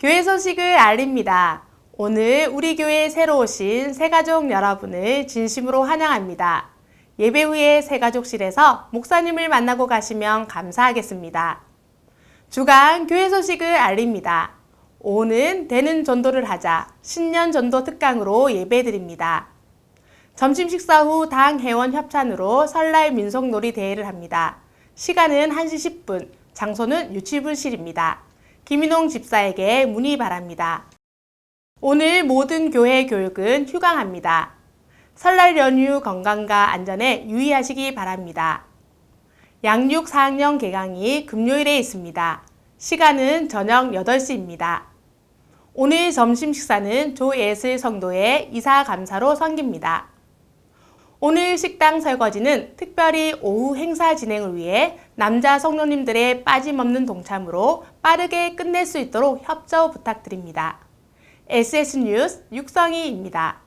교회 소식을 알립니다. 오늘 우리 교회에 새로 오신 새가족 여러분을 진심으로 환영합니다. 예배 후에 새가족실에서 목사님을 만나고 가시면 감사하겠습니다. 주간 교회 소식을 알립니다. 오는 되는 전도를 하자 신년 전도 특강으로 예배 드립니다. 점심 식사 후 당 회원 협찬으로 설날 민속놀이 대회를 합니다. 시간은 1시 10분, 장소는 유치부실입니다. 김인홍 집사에게 문의 바랍니다. 오늘 모든 교회 교육은 휴강합니다. 설날 연휴 건강과 안전에 유의하시기 바랍니다. 양육 4학년 개강이 금요일에 있습니다. 시간은 저녁 8시입니다. 오늘 점심 식사는 조예슬 성도의 이사 감사로 섬깁니다. 오늘 식당 설거지는 특별히 오후 행사 진행을 위해 남자 성도님들의 빠짐없는 동참으로 빠르게 끝낼 수 있도록 협조 부탁드립니다. SS 뉴스 육성희입니다.